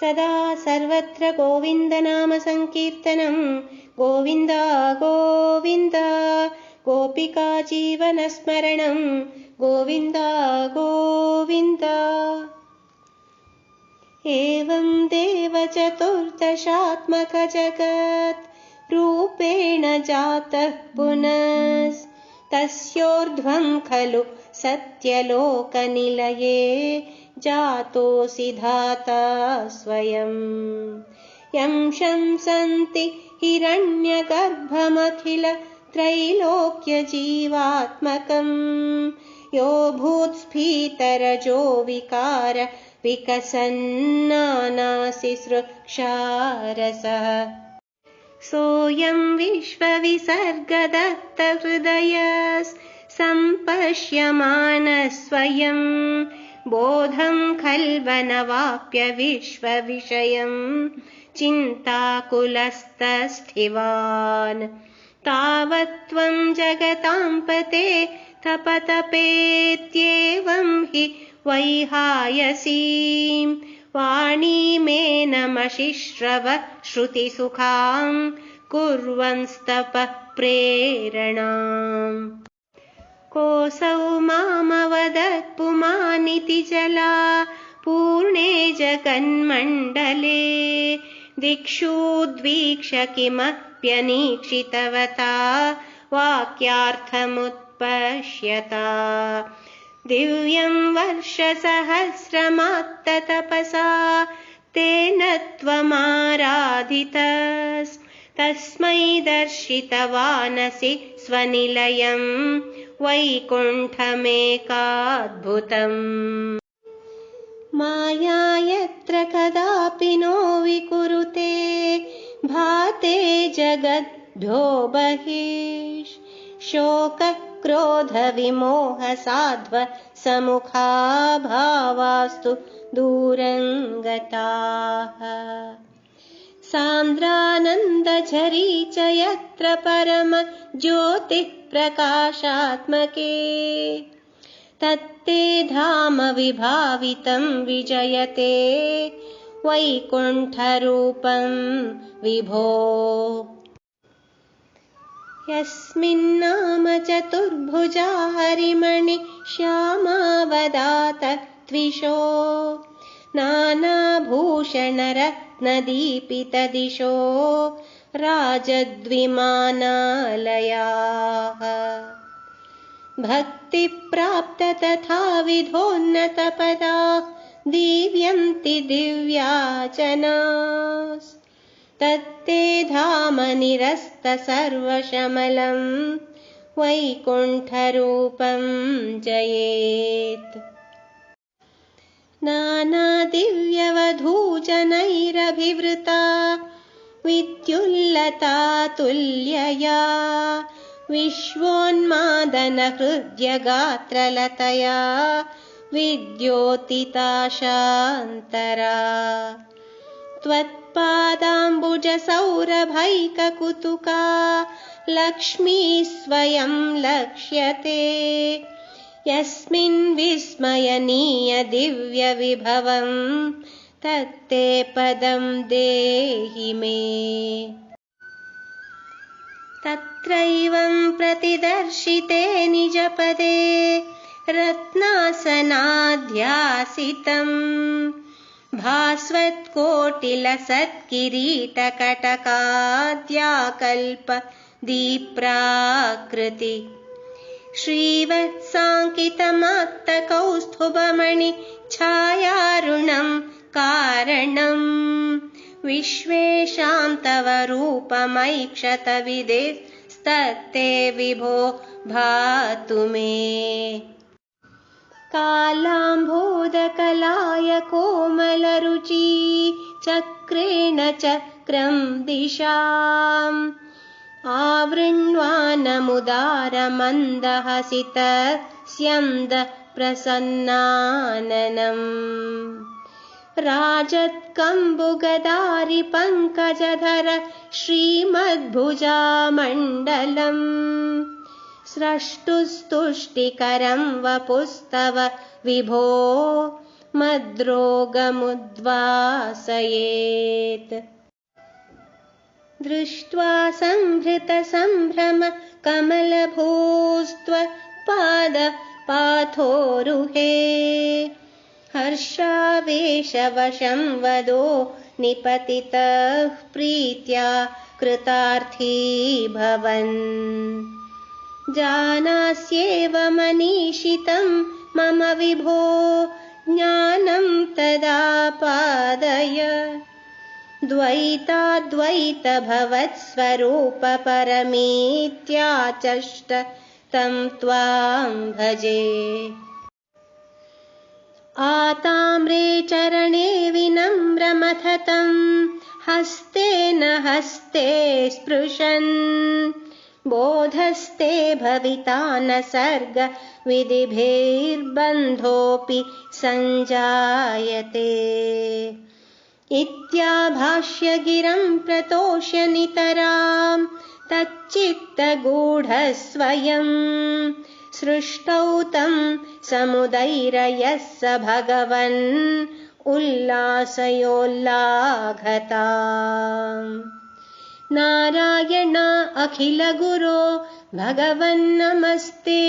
सदा सर्वत्र गोविन्दनामसङ्कीर्तनम् गोविन्द गोविन्द गोपिका जीवनस्मरणम् गोविन्द गोविन्द। एवं देवचतुर्दशात्मकजगत् रूपेण जातः पुनस्तस्योर्ध्वं खलु सत्यलोकनिलये जातोऽसि धाता स्वयम् यं शंसन्ति हिरण्यगर्भमखिल त्रैलोक्यजीवात्मकम् यो भूत्स्फीतरजो विकार विकसन्नानासि सृक्षारसः सोऽयं सम्पश्यमानः स्वयम् बोधं खल्वनवाप्य विश्वविषयम् चिन्ताकुलस्तस्थिवान् तावत्त्वं जगतां पते तपतपेत्येवं हि वैहायसीं वाणीमेनमशिश्रव श्रुतिसुखां कुर्वंस्तपः प्रेरणाम्। कोऽसौ मामवदत् पुमानिति जला पूर्णे जगन्मण्डले। दिक्षुद्वीक्ष किमप्यनीक्षितवता वाक्यार्थमुत्पश्यता दिव्यं वर्षसहस्रमात्ततपसा तेन त्वमाराधितस्तस्मै दर्शितवानसि स्वनिलयम् वैकुण्ठमेकाद्भुतम्। माया यत्र कदापि नो विकुरुते भाते जगद्भ्यो बहिः शोकक्रोधविमोहसाध्व समुखा भावास्तु दूरङ्गताः। सान्द्रानन्दझरी च यत्र परम ज्योतिः प्रकाशात्मके तत्ते धाम विभावितं विजयते। वैकुण्ठरूपं विभो यस्मिन्नाम चतुर्भुजा हरिमणि श्यामावदात त्विषो नानाभूषणरत्नदीपितदिशो राजद्विमानालयाः। भक्तिप्राप्त तथा विधोन्नतपदा दीव्यन्ति दिव्याचनास्तत्ते धाम निरस्त सर्वशमलम् वैकुण्ठरूपं जयेत्। नानादिव्यवधूजनैरभिवृता विद्युल्लता तुल्यया विश्वोन्मादनहृद्यगात्रलतया विद्योतिताशान्तरा त्वत्पादाम्बुजसौरभैककुतुका लक्ष्मी स्वयं लक्ष्यते। यस्मिन् विस्मयनीयदिव्यविभवम् तत्ते पदं देहि मे। तत्रैवं प्रतिदर्शिते निजपदे रत्नासनाध्यासितम् भास्वत्कोटिलसत्किरीटकटकाद्याकल्प दीप्राकृति। श्रीवत्साङ्कितमात्तकौस्तुभमणि छायारुणं कारणम् विश्वेषां तव रूपमैक्षतविदेस्तत्ते विभो भातु मे कालाम्भोदकलाय कोमलरुचि चक्रेण चक्रं दिशाम्। आवृण्वानमुदारमन्दहसित स्यन्द प्रसन्नाननम् राजत्कम्बुगदारि पङ्कजधर श्रीमद्भुजामण्डलम् स्रष्टुस्तुष्टिकरं वपुस्तव विभो मद्रोगमुद्वासयेत्। दृष्ट्वा सम्भृतसम्भ्रम कमलभूस्त्व पाद पाथोरुहे हर्षावेशवशं वदो निपतितः प्रीत्या कृतार्थी भवन् जानास्येव मनीषितं। मम विभो ज्ञानं तदा पादय। द्वैताद्वैतभवत्स्वरूपपरमेत्याचष्ट तं त्वां भजे। आताम्रे चरणे विनम्रमथतं हस्तेन हस्ते स्पृशन् बोधस्ते भविता न सर्ग विधिभिर्बन्धोऽपि सञ्जायते। इत्याभाष्यगिरं प्रतोष्य नितरां तच्चित्तगूढस्वयम् सृष्टौ तं समुदैरयः स भगवन् उल्लासयोल्लाघता नारायण अखिलगुरो भगवन्नमस्ते